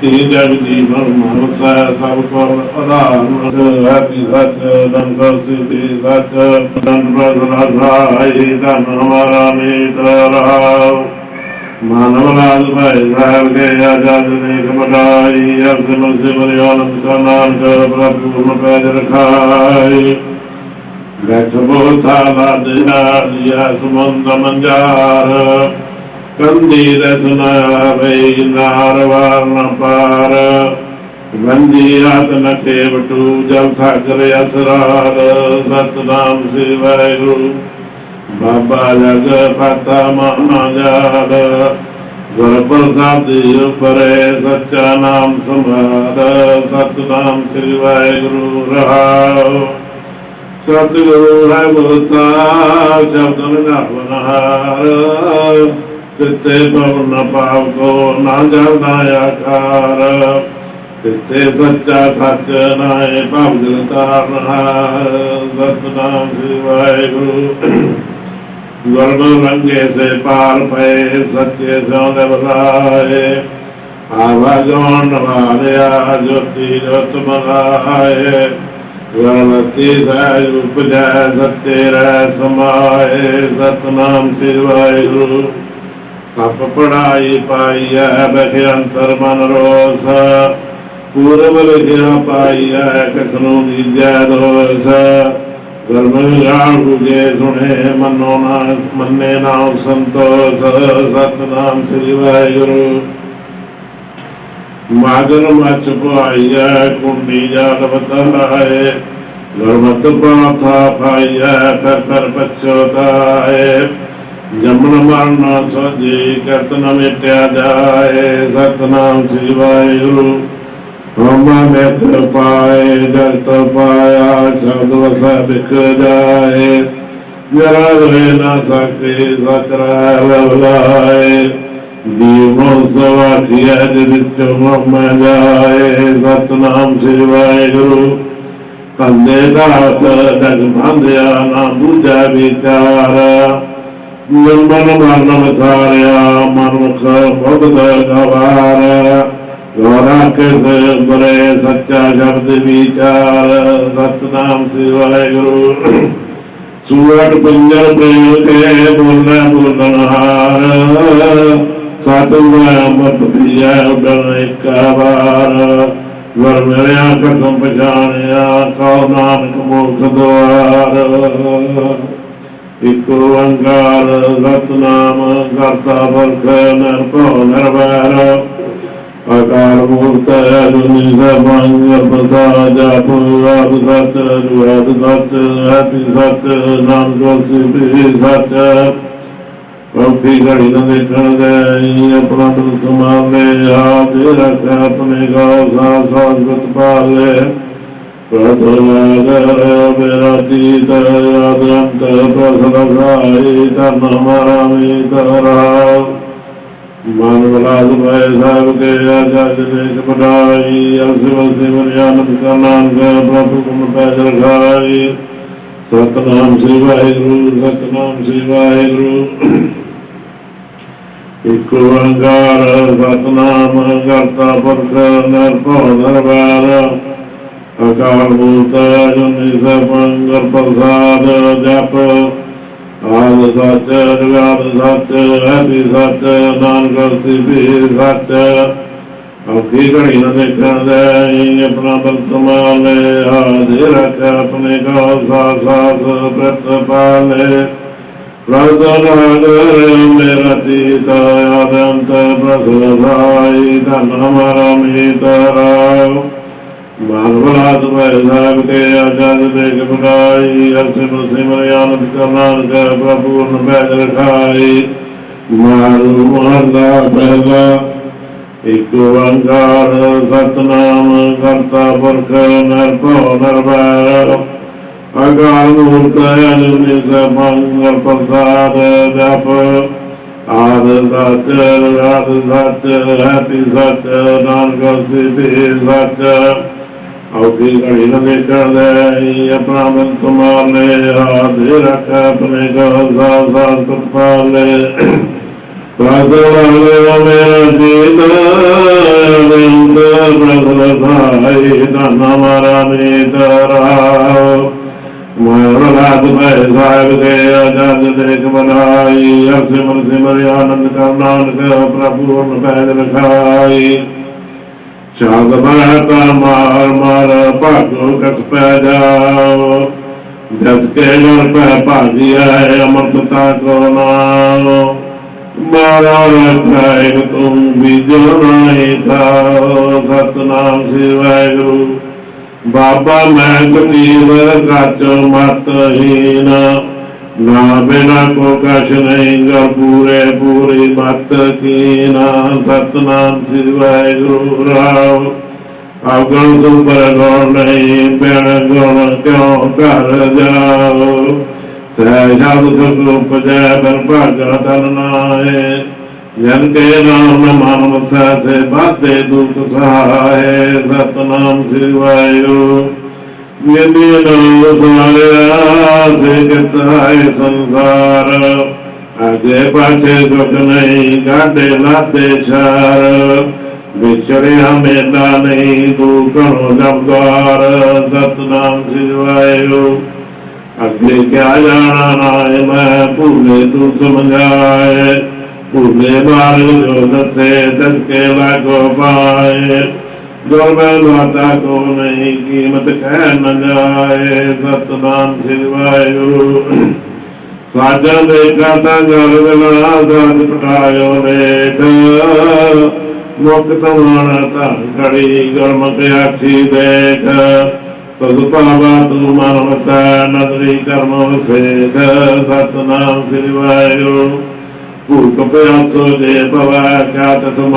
ਸਤੀ ਜਗਦੀ ਮਨ ਸੈ ਸਭ ਕੋਲ ਆਧਾਰ ਹੈਪੀ ਸੱਚ ਨੰਦਰ ਸਿਧੀ ਸੱਚ ਨੰਦਰ ਰਾਧਾਈ ਧਨ ਹਮਾਰਾ ਮੀਤ ਰਹਾਉ ਮਾਨਵ ਰਾਜ ਭਾਈ ਸਾਹਿਬ ਕੇ ਆਜਾਦ ਨੇ ਕਮਦਾਈ ਅਰਥ ਮਨਸੇ ਮਰਿਆਲਮ ਕਾ ਨਾਨਕ ਪ੍ਰਭੂ ਨੂੰ ਪੈਜ ਰਖਾਈ ਗੈਠ ਬੋਥਾ ਲਾਦਿਆ ਲਿਆ ਸਮੁੰਦ ਮੰਜਾਰ। ਕੰਦੀ ਰਤਨਾ ਵੇ ਨਾਰ ਵਾਰ ਨ ਪਾਰ। ਵੰਦੀ ਆਤ ਨ ਕੇਵਟੂ ਜਲ ਸਾਗਰ ਅਸਰਾਰ। ਸਤਨਾਮ ਸ੍ਰੀ ਵਾਹਿਗੁਰੂ। ਬਾਬਾ ਜਗ ਫਤਾ ਮਹਾਜਾਰ ਗੁਰ ਪ੍ਰਸਾਦਿ ਉਪਰੇ ਸੱਚਾ ਨਾਮ ਸੰਭਾਰ ਸਤਨਾਮ ਸ੍ਰੀ ਵਾਹਿਗੁਰੂ, ਰਹਾਉ। ਸਤਿਗੁਰੂ ਹੈ ਗੁਰਤਾ ਸ਼ਬਦ ਨਿਧਾਵਨਹਾਰ ਤਿੱਤੇ ਪਵਨ ਪਾਵ ਕੋ, ਨਾ ਜਲਦਾ ਆਕਾਰ। ਤਿੱਤੇ ਸੱਚਾ ਸੱਚ ਨਾਏ, ਭਵ ਜਲ ਤਾਰਨਹਾਰ ਸਤਨਾਮ ਸ੍ਰੀ ਵਾਹਿਗੁਰੂ। ਗੁਰਬ ਰੰਗੇ ਸੇ ਪਾਰ ਪਏ, ਸੱਚੇ ਸੋਂ ਦੇ ਬਸਾਏ। ਆਵਾਜੋਂ ਵਾਲਿਆ, ਜੋਤੀ ਜੋਤ ਮਗਾਏ ਗੁਰਮਤਿ ਸਹਿ ਉਪਜੈ ਸਤੇ ਰਹਿ ਸਮਾਏ। ਸਤਨਾਮ ਸ੍ਰੀ ਵਾਹਿਗੁਰੂ। ਸਭ ਪੜਾਈ ਪਾਈਐ ਬਖੇ ਅੰਤਰ ਮਨ ਰੋਸ। ਪੂਰਬ ਲਿਖਿਆ ਪਾਈਐ, ਕਸਨੂ ਦੀਜੈ ਦੋਸ। ਗੁਰਮੁਖ ਜਾਣ ਬੁਝੇ ਸੁਣੇ, ਮਨੋ ਨਾ, ਮੰਨੇ ਨਾਮ ਸੰਤੋਖ ਸਤਨਾਮ ਸ੍ਰੀ ਵਾਹਿਗੁਰੂ। ਮਾਗਰ ਮਚ ਪਾਈਐ ਕੁੰਡੀ ਜਾਲ ਬਤਲਾਏ ਗੁਰਮਤਿ ਪਾਥਾ ਪਾਈਐ ਕਰ ਕਰ ਪਛੋਤਾਏ ਜਮਨ ਮਰਨ ਸਜੀ ਕਰਤਨ ਮਿਟਿਆ ਜਾਏ, ਸਤਨਾਮ ਸ੍ਰੀ ਵਾਹਿਗੁਰੂ। ਹਮਾ ਮੇਤ ਪਾਏ, ਜਗਤ ਪਾਇਆ, ਸ਼ਬਦ ਵਸਾ ਬਿਕ ਜਾਏ। ਜਰਾ ਰੇ ਨਾ ਸਕੇ ਸਤਰਾ ਲਵਲਾਏ ਜੀਵੋ ਸਵਾਖਿਆ ਦੇ ਵਿੱਚੋਂ ਮਮ ਜਾਏ। ਸਤਨਾਮ ਸ੍ਰੀ ਵਾਹਿਗੁਰੂ। ਕੰਦੇ ਦਾਤ ਦਗ ਬੰਧਿਆ, ਨਾ ਬੁਝਾ ਵਿਚਾਰਾ। ਨਿਰਮਲ ਮਰਨ ਵਿਸਾਰਿਆ ਮਨੁਖ ਭਗਤ ਗਵਾਰ ਗੋਰਾ ਕੇ ਬਰੇ ਸੱਚਾ ਸ਼ਬਦ ਵਿਚਾਰ। ਸਤਨਾਮ ਸ੍ਰੀ ਵਾਹਿਗੁਰੂ। ਸੂਰਜ ਪੰਜਰ ਪ੍ਰੇਮ ਕੇ ਬੋਲਣਾ ਬੋਲਣਹਾਰ ਸਾਧੂ ਅਮਰਤ ਪਿਆ ਉਡਣ ਇੱਕ ਵਾਰ। ਵਰ ਮਿਲਿਆ ਕਸਮ ਪਛਾਣਿਆ, ਕਉ ਨਾਨਕ ਮੁਖ ਦੁਆਰ। ਇਕ ਓੰਕਾਰ ਸਤਨਾਮ ਕਰਤਾ ਪੁਰਖ ਨਿਰਭਉ ਨਿਰਵੈਰ। ਅਕਾਲ ਮੂਰਤ ਅਜੂਨੀ ਸਰਬੰਗ ਪ੍ਰਸਾ ਜਾਪੁ ਆਦ ਸਤ ਜੁਆਦ ਸਤ ਹੈਪੀ ਸਤ, ਨਾਮ ਜੋਸੀ ਵੀ ਸਤ। ਕੌਫੀ ਘੜੀ ਨਾ ਦੇਖਣ ਗਏ ਆਪਣਾ ਦੁੱਖ ਸਮਾਵੇ, ਆਪ ਰੱਖ ਆਪਣੇ ਗਾਉ ਸਾਹ ਸਾਹ ਗੁਤ ਪਾਲੇ। ਮਨ ਬਲਾਦ ਭੈ ਸਾਹਿਬ ਕੇ ਆਜਾਦ ਦੇਖ ਬੜਾਈ ਅਸਿਵ ਸਿਵ ਗਿਆਨ ਕਰਨਾਨ ਪ੍ਰਭੂ ਕੁਮ ਪੈਜ ਰਖਾਈ ਸਤਨਾਮ ਸ੍ਰੀ ਵਾਹਿਗੁਰੂ, ਸਤਨਾਮ ਸ੍ਰੀ ਵਾਹਿਗੁਰੂ। ਇਕ ਓੰਕਾਰ, ਸਤਨਾਮ ਕਰਤਾ ਪੁਰਖ, ਨਿਰਭਉ ਨਿਰਵੈਰ ਅਕਾਲ ਮੂਰਤ ਅਜੂਨੀ ਸਰਬੰਗ ਪ੍ਰਸਾਦ ਜਪ ਆਦ ਸੱਚ ਜਗਤ ਸੱਚ ਹੈਪੀ ਸੱਚ ਨਾਨਕ ਸਿਵੀ ਸੱਚ ਔਖੀ ਘੜੀ ਨਾ ਦੇਖਣ ਦੇ ਆਪਣਾ ਬਲਤਮਾਲੇ ਆਦੇ ਰੱਖ ਆਪਣੇ ਕਾ ਸਾਥ ਸਾਥ ਪ੍ਰਤ ਪਾਲੇ ਪ੍ਰਦਨਾਗ ਮੇਰਾ ਤੀਤ ਆਦੰਤ ਪ੍ਰਸਵਾਈ ਧਨ ਹਮਾਰਾ ਮੀਤ ਰਾਉ ਮਾਨਵਰਾਤ ਭੈ ਸਾਹਿਬ ਕੇ ਆਜਾਦ ਦੇਖ ਬੁਲਾਈ ਅਰਥੇ ਮੁਸੇ ਮਰਿਆਨਤ ਕਰਨਾਨ ਕਰ ਪ੍ਰਭੂ ਨ ਬੈਦ ਰਖਾਈ। ਮਾਰੂ ਮਹਲਾ ਪਹਿਲਾ ਇਕ ਓੰਕਾਰ ਸਤਨਾਮ ਕਰਤਾ ਪੁਰਖ ਨਿਰਭਉ ਨਿਰਵੈਰ। ਅਗਾਲ ਮੂਰਤ ਅਜੂਨੀ ਸਭੰਗ ਪ੍ਰਸਾਦ ਜਪ। ਆਦ ਸੱਚ ਆਦ ਸੱਚ ਹੈਪੀ ਸੱਚ, ਨਾਨਕ ਸਿਧੀ ਸੱਚ। ਔਖੀ ਘੜੀ ਨਾ ਦੇਖਣ ਦੇ ਆਪਣਾ ਮਨ ਤੁਮਾਲੇ ਆਦੇ ਰੱਖ ਆਪਣੇ ਗਲ ਸਾਥ ਸਾਥ ਪਾਲੇ ਪ੍ਰਦਵਾਲੇ ਮੇਰਾ ਜੀਤ ਅਨੰਦ ਪਾਈ ਧੰਨਾ ਮਾਰਾ ਮੇਤ ਰਾਵ ਮੋਰ ਰਾਤ ਮੈਂ ਸਾਹਿਬ ਦੇ ਆਜਾਦ ਦੇਖ ਬਨਾਈ ਅਸੇ ਮਨ ਸਿਮਰ ਆਨੰਦ ਕਰ ਨਾਨਕ, ਪ੍ਰਭੂ ਨੂੰ ਪੈਦ ਰਖਾਈ। ਚਾਂਦ ਬਰਤਾ ਮਾਰ ਮਾਰ ਭਾਗੋ ਕਸ ਪੈ ਜਾਓ। ਜਦ ਕੇ ਨਰ ਪੈ ਭਾਗਿਆ ਅਮਰਤਾ ਕੋ ਨਾਮ ਮਾਰਾ ਰਖਾਇ ਤੁਮ ਬਿਜੋ ਨਾਇ ਥਾਓ ਸਤਨਾਮ ਸ੍ਰੀ ਵਾਹਿਗੁਰੂ। ਬਾਬਾ ਮੈਂ ਕਤੀਰ ਕੱਚ ਮਤ ਹੀਨ। ਨਾ ਕੋ ਕਛ ਨਹੀਂ ਗਾ ਪੂਰੇ, ਪੂਰੀ ਮਤ ਕੀਨਾ ਸਤਨਾਮ ਸ੍ਰੀ ਵਾਹਿਗੁਰੂ ਰਾਮ ਅਵਗਣ ਤੁਮ ਪਰ ਨਹੀਂ, ਬਿਨ ਗੁਣ ਕਿਉ ਕਰ ਜਾਓ? ਸਹਿ ਸ਼ਬਦ ਸੁਖ ਉਪਜੈ ਬਰ ਤਨ ਨਾਏ ਜਨ ਕੇ ਨਾਮ ਮਨ ਵਸੈ ਸੇ ਬਾਤੇ ਦੁਖ ਸਹਾਏ ਸਤਨਾਮ ਸ੍ਰੀ ਵਾਹਿਗੁਰੂ। ਜਿਨੇ ਨਾਮ ਸਾਰਿਆ ਸੇ ਕਿਤਾਏ ਸੰਸਾਰ। ਅਗੇ ਪਾਛੇ ਦੁਖ ਨਹੀਂ ਗਾਡੇ ਲਾਤੇ ਛਾਰ। ਵਿਚੜਿਆ ਮੇਲਾ ਨਹੀਂ ਤੂੰ ਕਣੋ ਜਬਦਾਰ ਸਤਨਾਮ ਸ੍ਰੀ ਵਾਹਿਗੁਰੂ ਅੱਗੇ ਕਿਆ ਜਾਣਾ ਨਾਏ, ਮੈਂ ਭੂਲੇ ਤੂੰ ਸਮਝਾਏ। ਭੂਲੇ ਮਾਰਗ ਜੋ ਦਸੇ ਦਸਕੇ ਲਾਗੋ ਪਾਏ। ਜੋ ਮੈਂ ਮਾਤਾ ਕੋ ਨਹੀਂ ਕੀਮਤ ਕਹਿ ਨ ਜਾਏ, ਸਤਨਾਮ ਸ੍ਰੀ ਵਾਹਿਗੁਰੂ। ਸਾਜਾ ਦੇ ਕਾਤਾ ਗਲ ਗਲਾ ਦਾਦ ਪਟਾਇਓ ਵੇਖ ਮੁਖ ਤਮਾਨ ਧਨ ਘੜੀ ਗਰਮ ਤੇ ਆਖੀ ਦੇਖ। ਤਦ ਪਾਵਾ ਤੂੰ ਮਨ ਮਤਾ ਨਦਰੀ ਕਰਮ ਵਸੇਖ। ਸਤਨਾਮ ਸ੍ਰੀ ਵਾਹਿਗੁਰੂ। ਭੂਖ ਪਿਆਸੋ ਜੇ ਭਵਾ ਕਾਤ ਤੁਮ